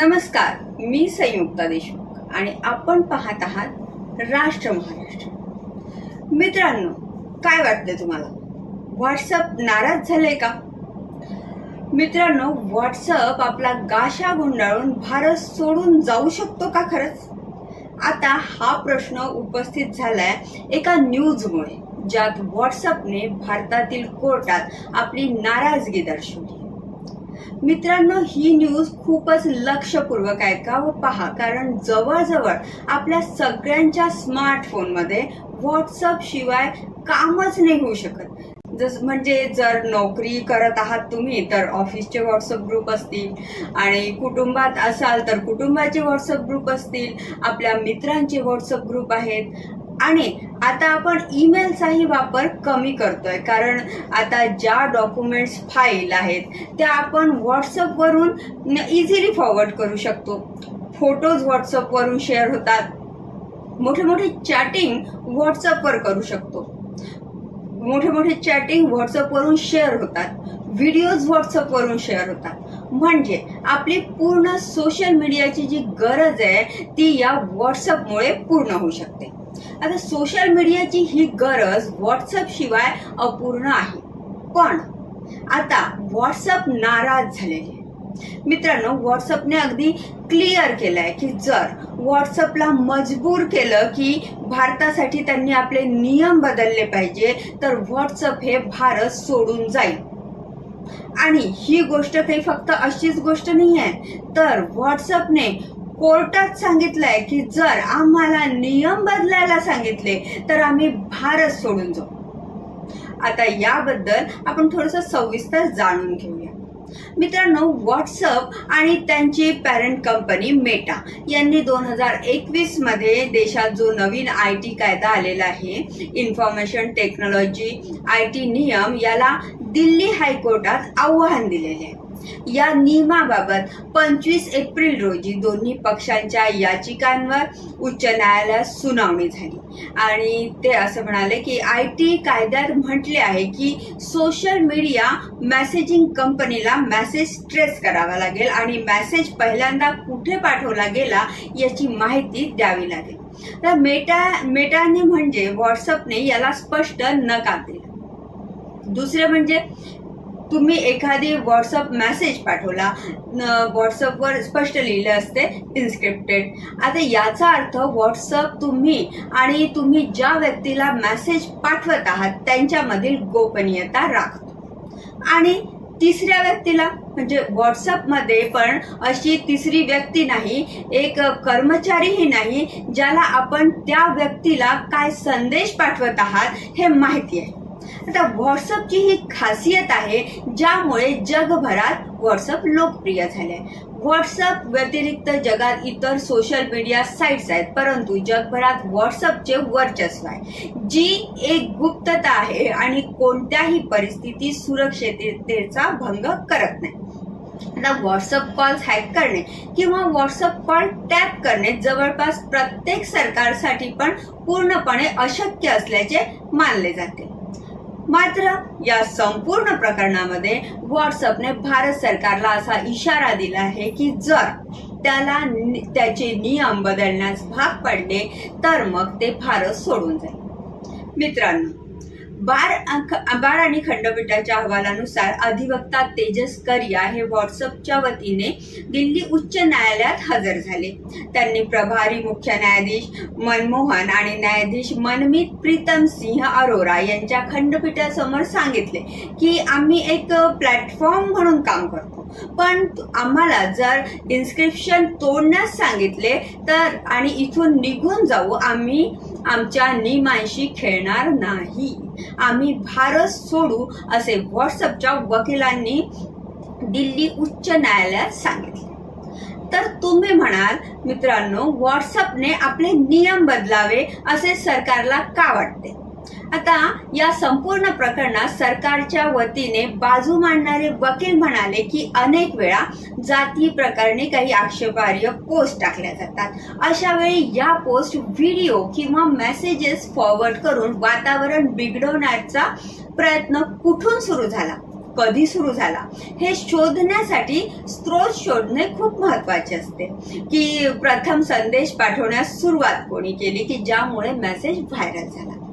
नमस्कार मी संयुक्ता देशमुख आणि आपण पाहत आहात राष्ट्र महाराष्ट्र. मित्रांनो काय वाटतं तुम्हाला? व्हॉट्सअप नाराज झालंय का? मित्रांनो व्हॉट्सअप आपला गाशा गुंडाळून भारत सोडून जाऊ शकतो का खरंच? आता हा प्रश्न उपस्थित झालाय एका न्यूजमुळे ज्यात व्हॉट्सअपने भारतातील कोर्टात आपली नाराजगी दर्शवली. मित्रांनो ही न्यूज खूपच लक्षपूर्वक ऐका व पहा. कारण जवळजवळ आपल्या सगळ्यांच्या स्मार्टफोनमध्ये व्हॉट्सअप शिवाय कामच नाही होऊ शकत. जस म्हणजे जर नोकरी करत आहात तुम्ही तर ऑफिसचे व्हॉट्सअप ग्रुप असतील. आणि कुटुंबात असाल तर कुटुंबाचे व्हॉट्सअप ग्रुप असतील. आपल्या मित्रांचे व्हॉट्सअप ग्रुप आहेत. आणि आता आपण ईमेलचाही वापर कमी करतोय. कारण आता ज्या डॉक्युमेंट्स फाईल आहेत त्या आपण व्हॉट्सअपवरून इझिली फॉरवर्ड करू शकतो. फोटोज व्हॉट्सअपवरून शेअर होतात. मोठे मोठे चॅटिंग व्हॉट्सअपवर करू शकतो. मोठे मोठे चॅटिंग व्हॉट्सअपवरून शेअर होतात. व्हिडिओज व्हॉट्सअपवरून शेअर होतात. म्हणजे आपली पूर्ण सोशल मीडियाची जी गरज आहे ती या व्हॉट्सअपमुळे पूर्ण होऊ शकते. आता सोशल मीडियाची ही गरज व्हॉट्सअप शिवाय अपूर्ण आहे. पण आता व्हॉट्सअप नाराज झालेले आहे मित्रांनो व्हॉट्सअपने अगदी क्लिअर केलंय की जर व्हॉट्सअपला मजबूर केलं की भारतासाठी त्यांनी आपले नियम बदलले पाहिजे तर व्हॉट्सअप हे भारत सोडून जाईल. आणि ही गोष्ट काही फक्त अशीच गोष्ट नाही आहे तर व्हॉट्सअपने कोर्टात सांगितलंय की जर आम्हाला नियम बदलायला सांगितले तर आम्ही भारत सोडून जाऊ. आता याबद्दल आपण थोडस सविस्तर जाणून घेऊया. मित्रांनो व्हॉट्सअप आणि त्यांची पॅरेंट कंपनी मेटा यांनी दोन हजार एकवीसमध्ये देशात जो नवीन आय टी कायदा आलेला आहे इन्फॉर्मेशन टेक्नॉलॉजी आय टी नियम याला दिल्ली हायकोर्टात आव्हान दिलेले आहे. या नियमाबाबत पंचवीस एप्रिल रोजी दोन्ही पक्षांच्या याचिकांवर उच्च न्यायालयात सुनावणी झाली. आणि ते असं म्हणाले की आय टी कायद्यात म्हटले आहे की सोशल मीडिया मेसेजिंग कंपनीला मेसेज ट्रेस करावा लागेल आणि मेसेज पहिल्यांदा कुठे पाठवला गेला याची माहिती द्यावी लागेल. तर मेटा मेटाने म्हणजे व्हॉट्सअपने याला स्पष्ट नकार दिला. दुसरे म्हणजे तुम्ही एखादी व्हॉट्सअप मेसेज पाठवला व्हॉट्सअपवर स्पष्ट लिहिलं असते इन्स्क्रिप्टेड आता याचा अर्थ व्हॉट्सअप तुम्ही आणि तुम्ही ज्या व्यक्तीला मेसेज पाठवत आहात त्यांच्यामधील गोपनीयता राखतो. आणि तिसऱ्या व्यक्तीला म्हणजे व्हॉट्सअपमध्ये पण अशी तिसरी व्यक्ती नाही एक कर्मचारीही नाही ज्याला आपण त्या व्यक्तीला काय संदेश पाठवत आहात हे माहिती आहे. आता व्हॉट्सअपची ही खासियत आहे ज्यामुळे जगभरात व्हॉट्सअप लोकप्रिय झाले. व्हॉट्सअप व्यतिरिक्त जगात इतर सोशल मीडिया साईट्स आहेत परंतु जगभरात व्हॉट्सअपचे वर्चस्व आहे. जी एक गुप्तता आहे आणि कोणत्याही परिस्थितीत सुरक्षिततेचा भंग करत नाही. आता व्हॉट्सअप कॉल्स हॅक करणे किंवा व्हॉट्सअप कॉल टॅप करणे जवळपास प्रत्येक सरकारसाठी पण पूर्णपणे अशक्य असल्याचे मानले जाते. मात्र या संपूर्ण प्रकरणामध्ये व्हॉट्सअपने भारत सरकारला असा इशारा दिला आहे की जर त्याला त्याचे नियम बदलण्यास भाग पडले तर मग ते भारत सोडून जाईल. मित्रांनो बार बार आणि खंडपीठाच्या अहवालानुसार अधिवक्ता तेजस करिया हे व्हॉट्सअपच्या वतीने दिल्ली उच्च न्यायालयात हजर झाले. त्यांनी प्रभारी मुख्य न्यायाधीश मनमोहन आणि न्यायाधीश मनमित प्रीतम सिंह अरोरा यांच्या खंडपीठासमोर सांगितले की आम्ही एक प्लॅटफॉर्म म्हणून काम करतो. पण आम्हाला जर इन्स्क्रिप्शन तोडण्यास सांगितले तर आणि इथून निघून जाऊ आम्ही आमच्या नियमांशी खेळणार नाही. आम्ही भारत सोडू असे व्हॉट्सअपच्या वकिलांनी दिल्ली उच्च न्यायालयात सांगितले. तर तुम्ही म्हणाल मित्रांनो व्हॉट्सअपने आपले नियम बदलावे असे सरकारला का वाटते? आता या संपूर्ण प्रकरणात सरकारच्या वतीने बाजू मांडणारे वकील म्हणाले की अनेक वेळा जाती प्रकरणी काही आक्षेपार्ह पोस्ट टाकल्या जातात. अशा वेळी या पोस्ट व्हिडिओ किंवा मेसेजेस फॉरवर्ड करून वातावरण बिघडवण्याचा प्रयत्न कुठून सुरू झाला? कधी सुरू झाला? हे शोधण्यासाठी स्त्रोत शोधणे खूप महत्त्वाचे असते. की प्रथम संदेश पाठवण्यास सुरुवात कोणी केली की ज्यामुळे मेसेज व्हायरल झाला?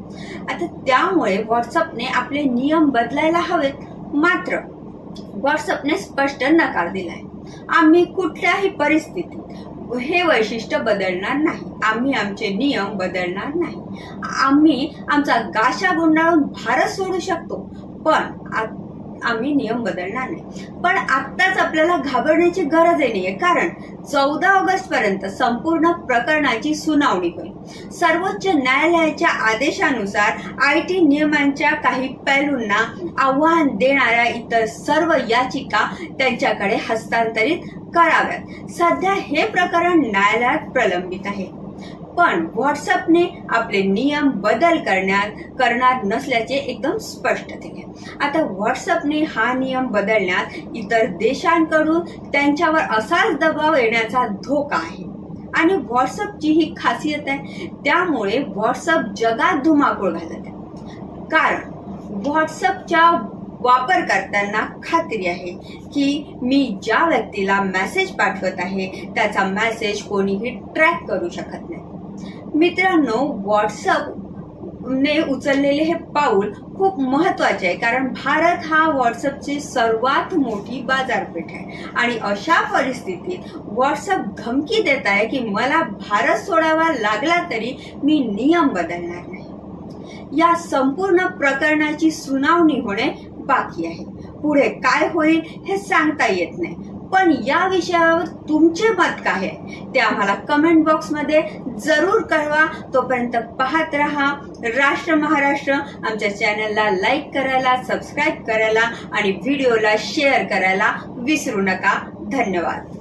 आता त्यामुळे व्हॉट्सअपने आपले नियम बदलायला हवेत. मात्र व्हॉट्सअपने स्पष्ट नकार दिलाय. आम्ही कुठल्याही परिस्थितीत हे वैशिष्ट्य बदलणार नाही. आम्ही आमचे नियम बदलणार नाही. आम्ही आमचा गाशा गुंडाळून भारत सोडू शकतो. पण आम्ही नियम बदलणार नाही. पण आत्ताच आपल्याला घाबरण्याची गरजही नाहीये. कारण चौदा ऑगस्ट पर्यंत संपूर्ण प्रकरणाची सुनावणी होईल. सर्वोच्च न्यायालयाच्या आदेशानुसार आय टी नियमांच्या काही पैलूंना आव्हान देणाऱ्या इतर सर्व याचिका त्यांच्याकडे हस्तांतरित कराव्यात. सध्या हे प्रकरण न्यायालयात प्रलंबित आहे. पण व्हॉट्सअपने आपले नियम बदल करण्यात करणार नसल्याचे एकदम स्पष्ट केले आता व्हॉट्सअपने हा नियम बदलण्यात इतर देशांकडून त्यांच्यावर असाच दबाव येण्याचा धोका आहे. आणि व्हॉट्सअपची ही खासियत आहे त्यामुळे व्हॉट्सअप जगात धुमाकूळ घालत आहे. कारण व्हॉट्सअपच्या वापरकर्त्यांना खात्री आहे की मी ज्या व्यक्तीला मॅसेज पाठवत आहे त्याचा मॅसेज कोणीही ट्रॅक करू शकत नाही. मित्रांनो व्हॉट्सअप ने उचललेले हे पाऊल खूप महत्त्वाचे आहे कारण भारत हा व्हॉट्सअपची सर्वात मोठी बाजारपेठ आहे. आणि अशा परिस्थितीत व्हॉट्सअप धमकी देत आहे की मला भारत सोडावा लागला तरी मी नियम बदलणार नाही. या संपूर्ण प्रकरणाची सुनावणी होणे बाकी आहे. पुढे काय होईल हे सांगता येत नाही. पण या विषयावर तुमचे मत काय? आहे ते आम्हाला कमेंट बॉक्समध्ये जरूर कळवा. तोपर्यंत पाहत रहा. राष्ट्र महाराष्ट्र आमच्या चॅनलला लाईक करायला सबस्क्राईब करायला आणि व्हिडिओला शेअर करायला विसरू नका. धन्यवाद.